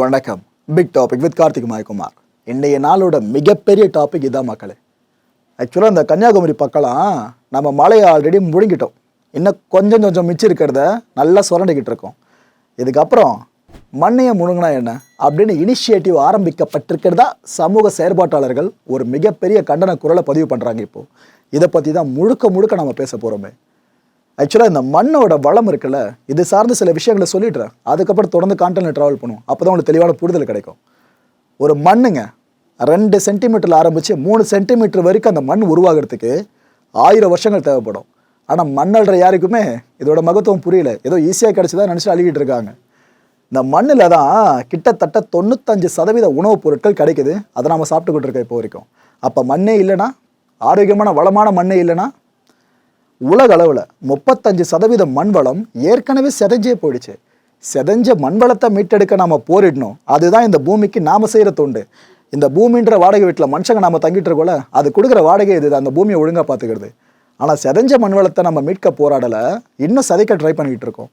வணக்கம். Big topic with Karthik Mayakumar. இன்றைய நாளோட மிகப்பெரிய டாபிக் இதான் மக்களே. ஆக்சுவலாக இந்த கன்னியாகுமரி பக்கம்லாம் நம்ம மலையை ஆல்ரெடி முழுங்கிட்டோம் இன்னும் கொஞ்சம் கொஞ்சம் மிச்சம் இருக்கிறத நல்லா சுரண்டிக்கிட்டு இருக்கோம். இதுக்கப்புறம் மண்ணையை முழுங்கினா என்ன அப்படின்னு இனிஷியேட்டிவ் ஆரம்பிக்கப்பட்டிருக்கிறதா சமூக செயற்பாட்டாளர்கள் ஒரு மிகப்பெரிய கண்டன குரலை பதிவு பண்ணுறாங்க இப்போது இதை பற்றி தான் முழுக்க முழுக்க நம்ம பேச போகிறோமே ஆக்சுவலாக இந்த மண்ணோட வளம் இருக்குல்ல இது சார்ந்த சில விஷயங்களை சொல்லிடுறேன். அதுக்கப்புறம் தொடர்ந்து கான்டென்ட் ட்ராவல் பண்ணுவோம். அப்போ தான் உங்களுக்கு தெளிவான புரிதல் கிடைக்கும். ஒரு மண்ணுங்க ரெண்டு சென்டிமீட்டரில் ஆரம்பித்து மூணு சென்டிமீட்டர் வரைக்கும் அந்த மண் உருவாகிறதுக்கு ஆயிரம் வருஷங்கள் தேவைப்படும். ஆனால் மண்ணல்ற யாருக்குமே இதோட மகத்துவம் புரியல. ஏதோ ஈஸியாக கிடச்சிதான் நினச்சி அழுகிட்டு இருக்காங்க. இந்த மண்ணில் தான் கிட்டத்தட்ட தொண்ணூத்தஞ்சு சதவீத உணவுப் பொருட்கள் கிடைக்குது. அதை நம்ம சாப்பிட்டுக்கிட்டு இருக்கோம் இப்போ வரைக்கும். அப்போ மண்ணே இல்லைன்னா ஆரோக்கியமான வளமான மண்ணே இல்லைன்னா உலக அளவில் முப்பத்தஞ்சு சதவீத மண் வளம் ஏற்கனவே செதஞ்சே போயிடுச்சு. செதஞ்ச மண் வளத்தை மீட்டெடுக்க நாம் போரிடணும். அதுதான் இந்த பூமிக்கு நாம் செய்கிற தொண்டு. இந்த பூமின்ற வாடகை வீட்டில் மனுஷங்க நாம் தங்கிட்டு இருக்கோம்ல அது கொடுக்குற வாடகை இது அந்த பூமியை ஒழுங்காக பார்த்துக்கிறது. ஆனால் செதஞ்ச மண் வளத்தை நம்ம மீட்க போராடலை இன்னும் சதைக்க ட்ரை பண்ணிக்கிட்டு இருக்கோம்.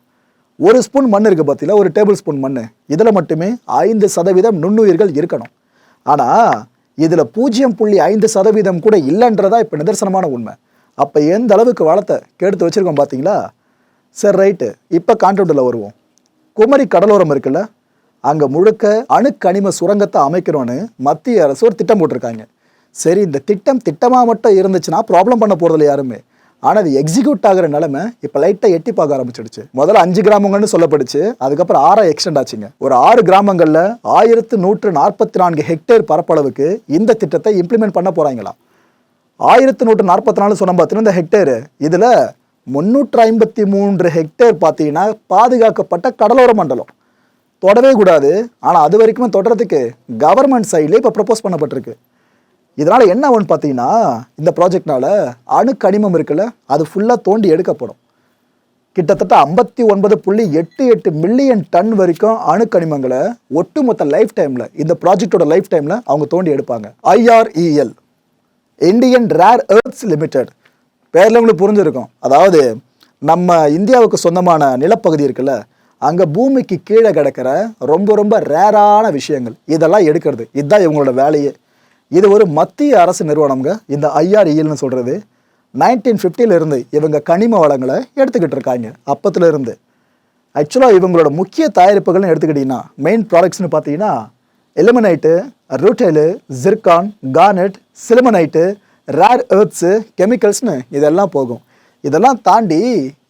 ஒரு ஸ்பூன் மண் இருக்குது பார்த்தீங்களா ஒரு டேபிள் ஸ்பூன் மண் இதில் மட்டுமே ஐந்து சதவீதம் நுண்ணுயிர்கள் இருக்கணும். ஆனால் இதில் பூஜ்ஜியம் புள்ளி ஐந்து சதவீதம் கூட இல்லைன்றதா இப்போ நிதர்சனமான உண்மை. அப்போ எந்த அளவுக்கு வளத்தை கெடுத்து வச்சுருக்கோம் பார்த்தீங்களா சரி ரைட்டு இப்போ கான்டென்ட்டில் வருவோம். குமரி கடலோரம் இருக்குல்ல? அங்கே முழுக்க அணுக்கனிம சுரங்கத்தை அமைக்கிறோன்னு மத்திய அரசு ஒரு திட்டம் போட்டிருக்காங்க. சரி இந்த திட்டம் திட்டமாக மட்டும் இருந்துச்சுன்னா ப்ராப்ளம் பண்ண போகிறதில்ல யாருமே. ஆனால் அது எக்ஸிக்யூட் ஆகிற நிலைமை இப்போ லைட்டாக எட்டி பார்க்க ஆரம்பிச்சிடுச்சு. முதல்ல அஞ்சு கிராமங்கள்னு சொல்லப்படுச்சு. அதுக்கப்புறம் ஆறா எக்ஸ்டெண்ட் ஆச்சுங்க. ஒரு ஆறு கிராமங்களில் ஆயிரத்து நூற்று நாற்பத்தி நான்கு ஹெக்டேர் பரப்பளவுக்கு இந்த திட்டத்தை இம்ப்ளிமெண்ட் பண்ண போகிறாங்களாம் ஆயிரத்தி நூற்று நாற்பத்தி நாலு சொன்ன பார்த்தீங்கன்னா இந்த ஹெக்டேரு இதில் முந்நூற்று ஐம்பத்தி மூன்று ஹெக்டேர் பார்த்தீங்கன்னா பாதுகாக்கப்பட்ட கடலோர மண்டலம். தொடவே கூடாது. ஆனால் அது வரைக்குமே தொடர்றதுக்கு கவர்மெண்ட் சைட்லேயே இப்போ ப்ரப்போஸ் பண்ணப்பட்டிருக்கு. இதனால் என்ன ஆகும்னு பார்த்தீங்கன்னா இந்த ப்ராஜெக்ட்னால அணுக்கனிமம் இருக்குல்ல அது ஃபுல்லாக தோண்டி எடுக்கப்படும். கிட்டத்தட்ட ஐம்பத்தி ஒன்பது புள்ளி எட்டு எட்டு மில்லியன் டன் வரைக்கும் அணுக்கனிமங்களை ஒட்டுமொத்த லைஃப் டைமில் இந்த ப்ராஜெக்டோட லைஃப் டைமில் அவங்க தோண்டி எடுப்பாங்க. IREL Indian rare earths limited பேரில் உங்களுக்கு புரிஞ்சிருக்கும். அதாவது நம்ம இந்தியாவுக்கு சொந்தமான நிலப்பகுதி இருக்குல்ல அங்கே பூமிக்கு கீழே கிடக்கிற ரொம்ப ரொம்ப ரேரான விஷயங்கள். இதெல்லாம் எடுக்கிறது. இதுதான் இவங்களோட வேலையே. இது ஒரு மத்திய அரசு நிறுவனம்ங்க. இந்த ஐஆர்இஎல்னு சொல்கிறது நைன்டீன் இருந்து இவங்க கனிம வளங்களை எடுத்துக்கிட்டு இருக்காங்க. அப்பத்துலேருந்து ஆக்சுவலாக இவங்களோட முக்கிய தயாரிப்புகள்னு எடுத்துக்கிட்டிங்கன்னா மெயின் ப்ராடக்ட்ஸ்னு பார்த்தீங்கன்னா ilmenite rutile zircon garnet sillimanite rare earths கெமிக்கல்ஸ்னு இதெல்லாம் போகும். இதெல்லாம் தாண்டி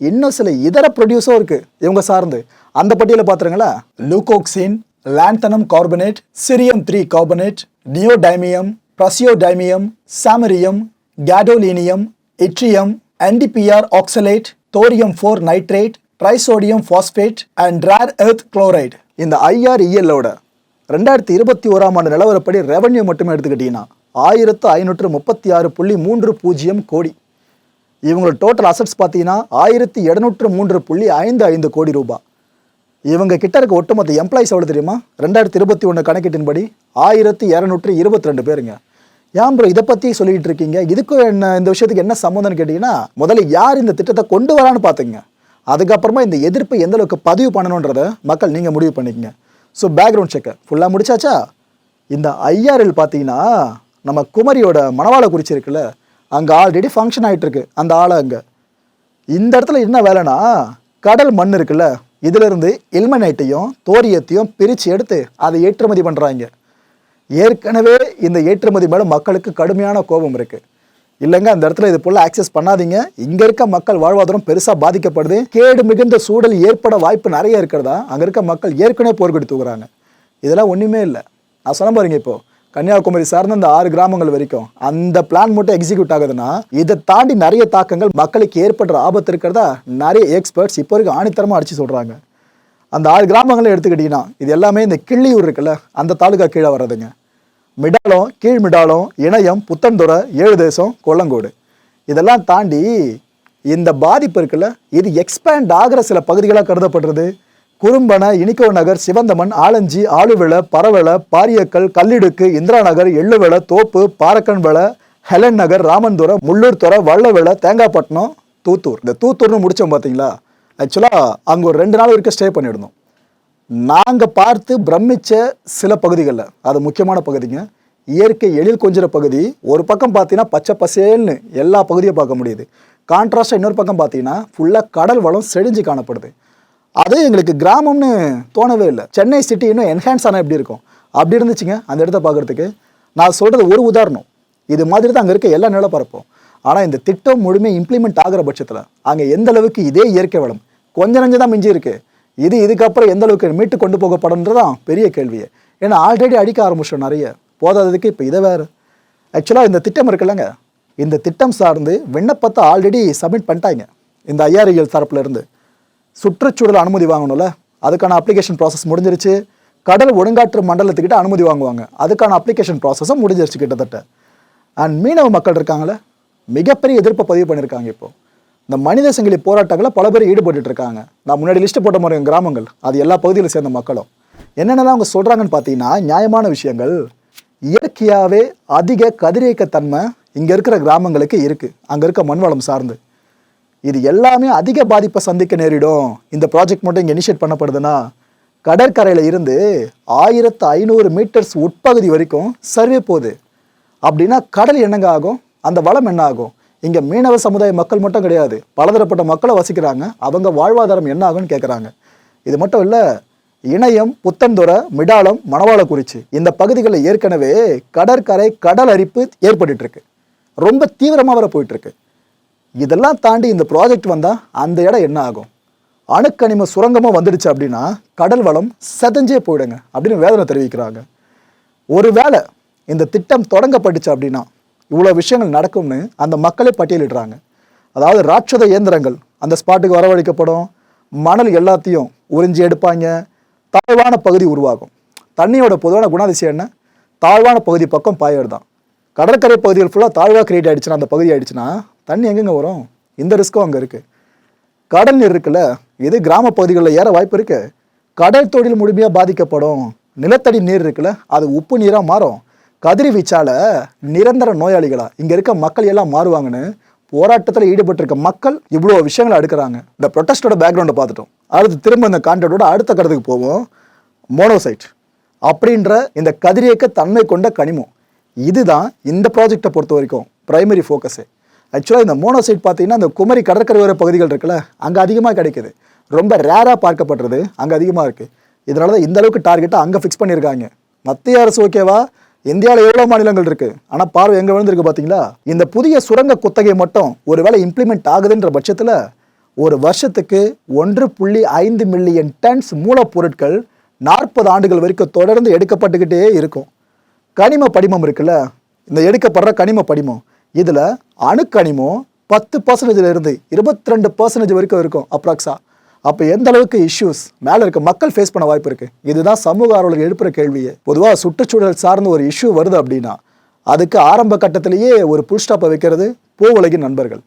இன்னும் சில இதர ப்ரொடியூஸும் இருக்குது இவங்க சார்ந்து. அந்த பட்டியலை பார்த்துருங்களா leucoxene lanthanum carbonate cerium three carbonate neodymium praseodymium samarium gadolinium yttrium NDPR oxalate thorium four nitrate trisodium phosphate and rare earth chloride இந்த ஐஆர்இஎல்லோட ரெண்டாயிரத்தி இருபத்தி ஓராம் ஆண்டு நிலவரப்படி ரெவன்யூ மட்டுமே எடுத்துக்கிட்டிங்கன்னா ஆயிரத்து ஐநூற்று முப்பத்தி ஆறு புள்ளி மூன்று பூஜ்ஜியம் கோடி. இவங்களோட டோட்டல் அசட்ஸ் பார்த்தீங்கன்னா ஆயிரத்தி எழுநூற்று மூன்று புள்ளி ஐந்து ஐந்து கோடி ரூபாய். இவங்க கிட்ட இருக்க ஒட்டுமொத்த எம்ப்ளாயிஸ் எவ்வளோ தெரியுமா? ரெண்டாயிரத்தி இருபத்தி ஒன்று கணக்கீட்டின்படி ஆயிரத்தி இரநூற்றி இருபத்தி ரெண்டு பேருங்க. ஏன் ப்ரோ இதை பற்றி சொல்லிட்டு இருக்கீங்க? இதுக்கும் என்ன இந்த விஷயத்துக்கு என்ன சம்மந்தம்னு கேட்டிங்கன்னா முதல்ல யார் இந்த திட்டத்தை கொண்டு வரான்னு பார்த்துங்க அதுக்கப்புறமா இந்த எதிர்ப்பு எந்தளவுக்கு பதிவு பண்ணணுன்றதை மக்கள் நீங்கள் முடிவு பண்ணிக்கங்க. ஸோ பேக்ரவுண்ட் செக்கை ஃபுல்லாக முடிச்சாச்சா? இந்த ஐஆர்எல் பார்த்தீங்கன்னா நம்ம குமரியோட மணவாளை குறிச்சி இருக்குல்ல அங்கே ஆல்ரெடி ஃபங்க்ஷன் ஆகிட்டுருக்கு அந்த ஆளை அங்கே. இந்த இடத்துல என்ன வேலைனா கடல் மண் இருக்குல்ல இதிலிருந்து எல்மனைட்டையும் தோரியத்தையும் பிரித்து எடுத்து அதை ஏற்றுமதி பண்ணுறாங்க ஏற்கனவே இந்த ஏற்றுமதி மேலே மக்களுக்கு கடுமையான கோபம் இருக்குது இல்லைங்க அந்த இடத்துல இது போல ஆக்சஸ் பண்ணாதீங்க. இங்க இருக்க மக்கள் வாழ்வாதாரம் பெருசா பாதிக்கப்படுது. கேடு மிகுந்த சூழல் ஏற்பட வாய்ப்பு நிறைய இருக்கிறதா? அங்க இருக்க மக்கள் ஏற்கனவே போர்க்கொடி தூக்குறாங்க. இதெல்லாம் ஒண்ணுமே இல்லை. நான் சொல்ல பாருங்க இப்போ கன்னியாகுமரி சார்ந்த அந்த ஆறு கிராமங்கள் வரைக்கும் அந்த பிளான் மட்டும் எக்ஸிக்யூட் ஆகுதுன்னா இதை தாண்டி நிறைய தாக்கங்கள் மக்களுக்கு ஏற்படுற ஆபத்து இருக்கிறதா நிறைய எக்ஸ்பர்ட்ஸ் இப்போ வரைக்கும் ஆணித்தரமா அடிச்சு சொல்றாங்க. அந்த ஆறு கிராமங்களை எடுத்துக்கிட்டீங்கன்னா இது எல்லாமே இந்த கிள்ளியூர் இருக்குல்ல அந்த தாலுகா கீழே வர்றதுங்க. மிடாலம் கீழ் மிடாலம் இணையம் புத்தன்துறை ஏழு தேசம் கொல்லங்கோடு. இதெல்லாம் தாண்டி இந்த பாதிப்பு இருக்குல்ல இது எக்ஸ்பேண்ட் ஆகிற சில பகுதிகளாக கருதப்படுறது. குறும்பன இனிக்கோ நகர் சிவந்தமன் ஆலஞ்சி ஆளுவிளை பரவலை பாரியக்கல் கல்லிடுக்கு இந்திரா நகர் எள்ளுவிளை தோப்பு பாரக்கன்விளை ஹெலன் நகர் ராமன்துறை முள்ளூர் துறை வள்ளவிளை தேங்காய்பட்டினம் தூத்தூர். இந்த தூத்தூர்னு முடித்தோம் பார்த்தீங்களா ஆக்சுவலாக அங்கே ஒரு ரெண்டு நாள் வரைக்கும் ஸ்டே பண்ணியிருந்தோம். நாங்கள் பார்த்து பிரமிச்ச சில பகுதிகளில் அது முக்கியமான பகுதிங்க. இயற்கை எழில் கொஞ்சிற பகுதி ஒரு பக்கம் பார்த்தீங்கன்னா பச்சை பசேல்னு எல்லா பகுதியும் பார்க்க முடியுது. கான்ட்ராஸ்டாக இன்னொரு பக்கம் பார்த்தீங்கன்னா ஃபுல்லாக கடல் வளம் செழிஞ்சு காணப்படுது. அது எங்களுக்கு கிராமம்னு தோணவே இல்லை. சென்னை சிட்டி இன்னும் என்ஹான்ஸ் ஆனால் எப்படி இருக்கும்? அப்படி இருந்துச்சுங்க அந்த இடத்த பார்க்குறதுக்கு நான் சொல்கிறது ஒரு உதாரணம். இது மாதிரி தான் அங்கே இருக்க எல்லா நிலப்பரப்பும். ஆனால் இந்த திட்டம் முழுமையாக இம்ப்ளிமெண்ட் ஆகிற பட்சத்தில் அங்கே எந்த அளவுக்கு இதே இயற்கை வளம் கொஞ்சம் நஞ்சு தான் மிஞ்சி இருக்குது இது இதுக்கப்புறம் எந்த அளவுக்கு மீட்டு கொண்டு போகப்படும்ன்றதான் பெரிய கேள்வியே. ஏன்னா ஆல்ரெடி அடிக்க ஆரம்பிச்சோம் நிறைய. போதாததுக்கு இப்போ இதை வேறு. ஆக்சுவலாக இந்த திட்டம் இருக்குல்லங்க. இந்த திட்டம் சார்ந்து விண்ணப்பத்தை ஆல்ரெடி சப்மிட் பண்ணிட்டாங்க. இந்த ஐஆர்ஐஎல் தரப்புலேருந்து சுற்றுச்சூழல் அனுமதி வாங்கணும்ல. அதுக்கான அப்ளிகேஷன் ப்ராசஸ் முடிஞ்சிருச்சு. கடல் ஒழுங்காற்று மண்டலத்துக்கிட்ட அனுமதி வாங்குவாங்க. அதுக்கான அப்ளிகேஷன் ப்ராசஸும் முடிஞ்சிருச்சு கிட்டத்தட்ட. அண்ட் மீனவ மக்கள் இருக்காங்களே. மிகப்பெரிய எதிர்ப்பை பதிவு பண்ணியிருக்காங்க இப்போ. இந்த மனித சங்கிலி போராட்டங்களில் பல பேர் ஈடுபட்டு இருக்காங்க நான் முன்னாடி லிஸ்ட் போட்ட மாதிரி கிராமங்கள் அது எல்லா பகுதியில் சேர்ந்த மக்களும். என்னென்னலாம் அவங்க சொல்கிறாங்கன்னு பார்த்தீங்கன்னா நியாயமான விஷயங்கள். இயற்கையாகவே அதிக கதிரியக்கத்தன்மை இங்கே இருக்கிற கிராமங்களுக்கு இருக்குது அங்கே இருக்க மண்வளம் சார்ந்து. இது எல்லாமே அதிக பாதிப்பை சந்திக்க நேரிடும். இந்த ப்ராஜெக்ட் மட்டும் இங்கே இனிஷியேட் பண்ணப்படுதுன்னா கடற்கரையில் இருந்து ஆயிரத்து ஐநூறு மீட்டர்ஸ் உட்பகுதி வரைக்கும் சர்வே போகுது. அப்படின்னா கடல் என்னங்க ஆகும்? அந்த வளம் என்ன ஆகும்? இங்கே மீனவ சமுதாய மக்கள் மட்டும் கிடையாது பலதரப்பட்ட மக்களை வசிக்கிறாங்க. அவங்க வாழ்வாதாரம் என்ன ஆகும்னு கேட்குறாங்க இது மட்டும் இல்லை இணையம் புத்தன்துறை மிடாலம் மணவாளக்குறிச்சி இந்த பகுதிகளில் ஏற்கனவே கடற்கரை கடல் அரிப்பு ஏற்பட்டுட்டு இருக்கு ரொம்ப தீவிரமாக வர போயிட்டுருக்கு. இதெல்லாம் தாண்டி இந்த ப்ராஜெக்ட் வந்தால் அந்த இடம் என்ன ஆகும்? அணுக்கனிம சுரங்கமாக வந்துடுச்சு அப்படின்னா கடல் வளம் செதஞ்சே போயிடுங்க அப்படின்னு வேதனை தெரிவிக்கிறாங்க. ஒருவேளை இந்த திட்டம் தொடங்கப்பட்டுச்சு அப்படின்னா இவ்வளோ விஷயங்கள் நடக்கும்னு அந்த மக்களே பட்டியலிடுறாங்க. அதாவது ராட்சத இயந்திரங்கள் அந்த ஸ்பாட்டுக்கு வரவழைக்கப்படும் மணல் எல்லாத்தையும் உறிஞ்சி எடுப்பாங்க. தாழ்வான பகுதி உருவாகும். தண்ணியோட பொதுவான குணாதிசயம் என்ன? தாழ்வான பகுதி பக்கம் பாயர் தான். கடற்கரை பகுதிகள் ஃபுல்லாக தாழ்வாக கிரியேட் ஆகிடுச்சுன்னா அந்த பகுதி ஆயிடுச்சுன்னா தண்ணி எங்கெங்க வரும்? இந்த ரிஸ்க்கும் அங்கே இருக்குது கடல் நீர் இருக்குல்ல இது கிராம பகுதிகளில் ஏற வாய்ப்பு இருக்குது கடல் தொழில் முழுமையாக பாதிக்கப்படும். நிலத்தடி நீர் இருக்குல்ல அது உப்பு நீராக மாறும். கதிர்வீச்சால் நிரந்தர நோயாளிகளா? இங்க இருக்க மக்கள் எல்லாம் மாறுவாங்கன்னு போராட்டத்தில் ஈடுபட்டிருக்க மக்கள் இவ்வளோ விஷயங்களை அடுக்கிறாங்க. இந்த ப்ரொட்டஸ்டோட பேக்ரவுண்டை பார்த்துட்டோம். அடுத்து திரும்ப இந்த கான்டென்ட்டோட அடுத்த கடத்துக்கு போவோம். மோனோசைட் அப்படின்ற இந்த கதிரியக்க தன்மை கொண்ட கனிமம். இதுதான் இந்த ப்ராஜெக்டை பொறுத்த வரைக்கும் பிரைமரி ஃபோக்கஸு ஆக்சுவலாக இந்த மோனோசைட் பார்த்தீங்கன்னா இந்த குமரி கடற்கரையோர பகுதிகள் இருக்குல்ல அங்கே அதிகமாக கிடைக்குது. ரொம்ப ரேராக பார்க்கப்படுறது அங்கே அதிகமாக இருக்குது இதனால தான் இந்த அளவுக்கு டார்கெட்டை அங்கே ஃபிக்ஸ் பண்ணியிருக்காங்க. மத்திய அரசு ஓகேவா இந்தியாவில் எவ்வளோ மாநிலங்கள் இருக்குது ஆனால் பார்வை எங்கே விழுந்திருக்கு பார்த்தீங்களா இந்த புதிய சுரங்க குத்தகை மட்டும் ஒருவேளை இம்ப்ளிமெண்ட் ஆகுதுன்ற பட்சத்தில் ஒரு வருஷத்துக்கு ஒன்று புள்ளி ஐந்து மில்லியன் டன்ஸ் மூலப்பொருட்கள் நாற்பது ஆண்டுகள் வரைக்கும் தொடர்ந்து எடுக்கப்பட்டுக்கிட்டே இருக்கும். கனிம படிமம் இருக்குல்ல? இந்த எடுக்கப்படுற கனிம படிமம். இதில் அணுக்கனிமம் பத்து பர்சன்டேஜில் இருந்து இருபத்தி ரெண்டு பர்சன்டேஜ் வரைக்கும் இருக்கும் அப்ராக்ஸாக அப்போ எந்த அளவுக்கு இஷ்யூஸ் மேலே இருக்க மக்கள் ஃபேஸ் பண்ண வாய்ப்பு இருக்கு? இதுதான் சமூக ஆர்வலர்கள் எழுப்புற கேள்வியே. பொதுவாக சுற்றுச்சூழல் சார்ந்த ஒரு இஷ்யூ வருது அப்படின்னா அதுக்கு ஆரம்ப கட்டத்திலேயே ஒரு புல் ஸ்டாப்பை வைக்கிறது பூ உலகின் நண்பர்கள்.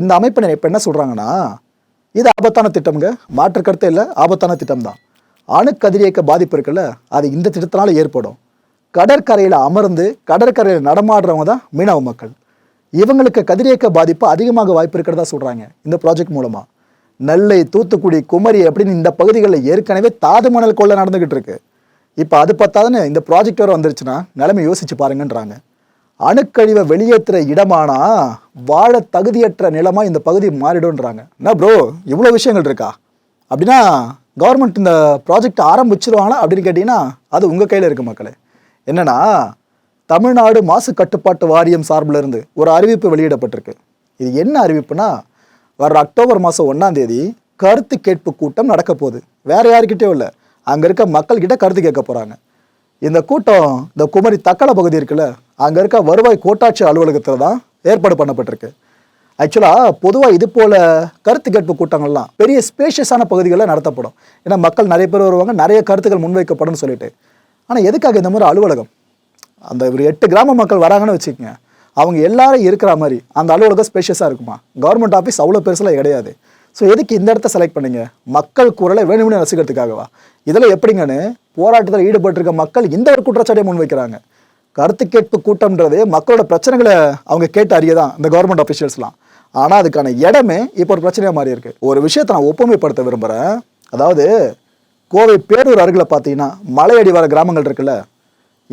இந்த அமைப்பினர் இப்போ என்ன சொல்கிறாங்கன்னா இது ஆபத்தான திட்டம்ங்க. மாற்று கருத்தே இல்லை ஆபத்தான திட்டம் தான் அணுக்கதிரியக்க பாதிப்பு இருக்குல்ல அது இந்த திட்டத்தினால ஏற்படும். கடற்கரையில் அமர்ந்து கடற்கரையில் நடமாடுறவங்க தான் மீனவ மக்கள். இவங்களுக்கு கதிரியக்க பாதிப்பு அதிகமாக வாய்ப்பு இருக்கிறதா சொல்கிறாங்க இந்த ப்ராஜெக்ட் மூலமாக நெல்லை தூத்துக்குடி குமரி அப்படின்னு இந்த பகுதிகளில் ஏற்கனவே தாது மணல் கொள்ள நடந்துகிட்டு இருக்கு. இப்போ அது பத்தாதுன்னு இந்த ப்ராஜெக்ட் வர வந்துருச்சுன்னா நிலைமை யோசிச்சு பாருங்கன்றாங்க. அணுக்கழிவை வெளியேற்றுற இடமானா வாழ தகுதியற்ற நிலமா இந்த பகுதி மாறிடும்ன்றாங்க. என்ன ப்ரோ இவ்வளோ விஷயங்கள் இருக்கா? அப்படின்னா கவர்மெண்ட் இந்த ப்ராஜெக்ட் ஆரம்பிச்சிருவாங்களா அப்படின்னு கேட்டிங்கன்னா அது உங்கள் கையில் இருக்கு மக்களே. என்னன்னா தமிழ்நாடு மாசு கட்டுப்பாட்டு வாரியம் சார்பில் இருந்து ஒரு அறிவிப்பு வெளியிடப்பட்டிருக்கு. இது என்ன அறிவிப்புனா வர்ற அக்டோபர் மாதம் ஒன்றாம் தேதி கருத்து கேட்பு கூட்டம் நடக்க போகுது. வேற யாருக்கிட்டேயும் இல்லை. அங்கே இருக்க மக்கள்கிட்ட கருத்து கேட்க போகிறாங்க இந்த கூட்டம் இந்த குமரி தக்கலை பகுதி இருக்குல்ல அங்கே இருக்க வருவாய் கோட்டாட்சி அலுவலகத்தில் தான் ஏற்பாடு பண்ணப்பட்டிருக்கு. ஆக்சுவலாக பொதுவாக இது போல் கருத்து கேட்பு கூட்டங்கள்லாம் பெரிய ஸ்பேஷியஸான பகுதிகளில் நடத்தப்படும். ஏன்னா மக்கள் நிறைய பேர் வருவாங்க நிறைய கருத்துக்கள் முன்வைக்கப்படும் சொல்லிட்டு. ஆனால் எதுக்காக இந்த மாதிரி அலுவலகம்? அந்த ஒரு எட்டு கிராம மக்கள் வராங்கன்னு வச்சுக்கோங்க. அவங்க எல்லாரும் இருக்கிற மாதிரி அந்த அலுவலகம் ஸ்பேஷியஸாக இருக்குமா? கவர்மெண்ட் ஆஃபீஸ் அவ்வளோ பெருசில் கிடையாது. ஸோ எதுக்கு இந்த இடத்த செலக்ட் பண்ணுங்க? மக்கள் குரலை வேணும்னு ரசிக்கிறதுக்காகவா இதில் எப்படிங்கன்னு போராட்டத்தில் ஈடுபட்டிருக்க மக்கள் இந்த ஒரு குற்றச்சாட்டை முன்வைக்கிறாங்க. கருத்து கேட்பு கூட்டம்ன்றது மக்களோட பிரச்சனைகளை அவங்க கேட்டு அறியதான் இந்த கவர்மெண்ட் அஃபிஷியல்ஸ்லாம் ஆனால் அதுக்கான இடமே இப்போ ஒரு பிரச்சனையாக மாறி இருக்கு ஒரு விஷயத்தை நான் ஒப்புமைப்படுத்த விரும்புகிறேன் அதாவது கோவை பேரூர் அருகில் பார்த்தீங்கன்னா மலையடி வர கிராமங்கள் இருக்குல்ல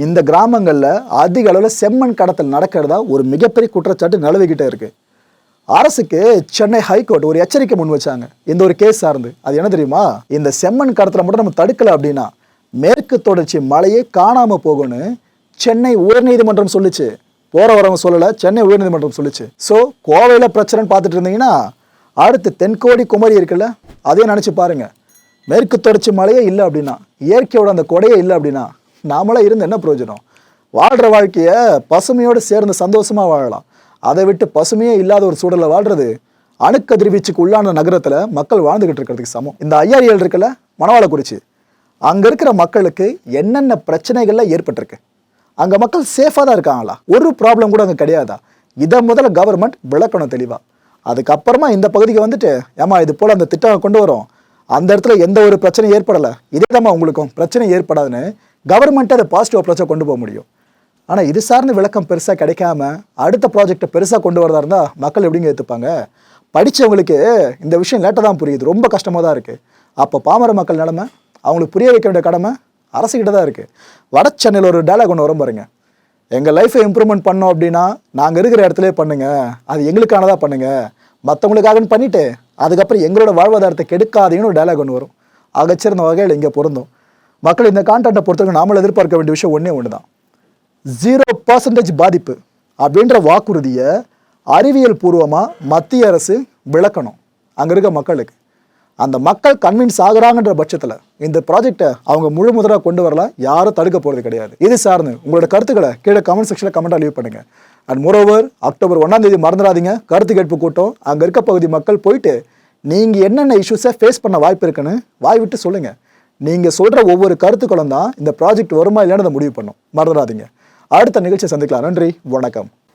இந்த கிராமங்களில் அதிக அளவில் செம்மண் கடத்தல் நடக்கிறதா ஒரு மிகப்பெரிய குற்றச்சாட்டு நிலவிக்கிட்டே இருக்கு. அரசுக்கு சென்னை ஹைகோர்ட் ஒரு எச்சரிக்கை முன் வச்சாங்க. இந்த ஒரு கேஸ் சார்ந்து. அது என்ன தெரியுமா? இந்த செம்மண் கடத்தலை மட்டும் நம்ம தடுக்கல அப்படின்னா மேற்கு தொடர்ச்சி மலையே காணாமல் போகும்னு சென்னை உயர்நீதிமன்றம் சொல்லுச்சு. போற வரவங்க சொல்லலை சென்னை உயர்நீதிமன்றம் சொல்லுச்சு. ஸோ கோவையில் பிரச்சனைன்னு பார்த்துட்டு இருந்தீங்கன்னா அடுத்து தென்கோடி குமரி இருக்குல்ல அதையும் நினச்சி பாருங்க. மேற்கு தொடர்ச்சி மலையே இல்லை அப்படின்னா இயற்கையோட அந்த கொடையே இல்லை அப்படின்னா நாமளாக இருந்து என்ன பிரயோஜனம்? வாழ்கிற வாழ்க்கையை பசுமையோடு சேர்ந்து சந்தோஷமாக வாழலாம். அதை விட்டு பசுமையே இல்லாத ஒரு சூழலில் வாழ்றது அணுக்கதிர்வீச்சுக்கு உள்ளான நகரத்தில் மக்கள் வாழ்ந்துகிட்டு இருக்கிறதுக்கு சமம். இந்த ஐஆர்எல் இருக்குல்ல மணவாளக்குறிச்சி. அங்கே இருக்கிற மக்களுக்கு என்னென்ன பிரச்சனைகள்லாம் ஏற்பட்டிருக்கு? அங்கே மக்கள் சேஃபாக தான் இருக்காங்களா? ஒரு ப்ராப்ளம் கூட அங்கே கிடையாதா? இதை முதல்ல கவர்மெண்ட் விளக்கணும் தெளிவாக அதுக்கப்புறமா இந்த பகுதிக்கு வந்துட்டு ஏமா இது போல் அந்த திட்டம் கொண்டு வரோம். அந்த இடத்துல எந்த ஒரு பிரச்சனையும் ஏற்படலை. இதே உங்களுக்கும் பிரச்சனை ஏற்படாதுன்னு கவர்மெண்ட்டை அதை பாசிட்டிவ் அப்ரோச்சாக கொண்டு போக முடியும். ஆனால் இது சார்ந்த விளக்கம் பெருசாக கிடைக்காம அடுத்த ப்ராஜெக்டை பெருசாக கொண்டு வரதா இருந்தால் மக்கள் எப்படிங்க ஏற்றுப்பாங்க படித்தவங்களுக்கு இந்த விஷயம் லேட்டாக தான் புரியுது. ரொம்ப கஷ்டமாக தான் இருக்குது அப்போ பாமர மக்கள் நிலமை அவங்களுக்கு புரிய வைக்க வேண்டிய கடமை அரசுக்கிட்ட தான் இருக்குது வட சென்னையில் ஒரு டேலாக் ஒன்று வரும் பாருங்க. எங்கள் லைஃப்பை இம்ப்ரூவ்மெண்ட் பண்ணோம் அப்படின்னா நாங்கள் இருக்கிற இடத்துலே பண்ணுங்கள் அது எங்களுக்கானதாக பண்ணுங்கள் மற்றவங்களுக்காகன்னு பண்ணிவிட்டு அதுக்கப்புறம் எங்களோட வாழ்வாதாரத்தை கெடுக்காதீங்கன்னு ஒரு டைலாக் ஒன்று வரும். அகச்சிறந்த வகையில் இங்கே பொருந்தும். மக்கள் இந்த கான்டென்ட்டை பொறுத்தவரைக்கும் நாமளும் எதிர்பார்க்க வேண்டிய விஷயம் ஒன்றே ஒன்று தான் ஜீரோ பர்சன்டேஜ் பாதிப்பு அப்படின்ற வாக்குறுதியை அறிவியல் பூர்வமாக மத்திய அரசு விளக்கணும். அங்கே இருக்க மக்களுக்கு. அந்த மக்கள் கன்வின்ஸ் ஆகுறாங்கன்ற பட்சத்தில் இந்த ப்ராஜெக்டை அவங்க முழு முதலாக கொண்டு வரலாம் யாரும் தடுக்க போகிறது கிடையாது. இது சார்ந்து? உங்களோட கருத்துக்களை கீழே கமெண்ட் செக்ஷனில் கமெண்ட்டாக லீவ் பண்ணுங்கள் அண்ட் மோரோவர் அக்டோபர் ஒன்றாம் தேதி மறந்துடாதீங்க. கருத்து கேட்பு கூட்டம். அங்கே இருக்க பகுதி மக்கள் போயிட்டு நீங்கள் என்னென்ன இஷ்யூஸை ஃபேஸ் பண்ண வாய்ப்பு இருக்குன்னு வாய் விட்டு சொல்லுங்கள் நீங்கள் சொல்கிற ஒவ்வொரு கருத்துக்களும் தான் இந்த ப்ராஜெக்ட் வருமா இல்லைன்னு அதை முடிவு பண்ணும். மறந்துடாதீங்க. அடுத்த நிகழ்ச்சியை சந்திக்கலாம். நன்றி. வணக்கம்.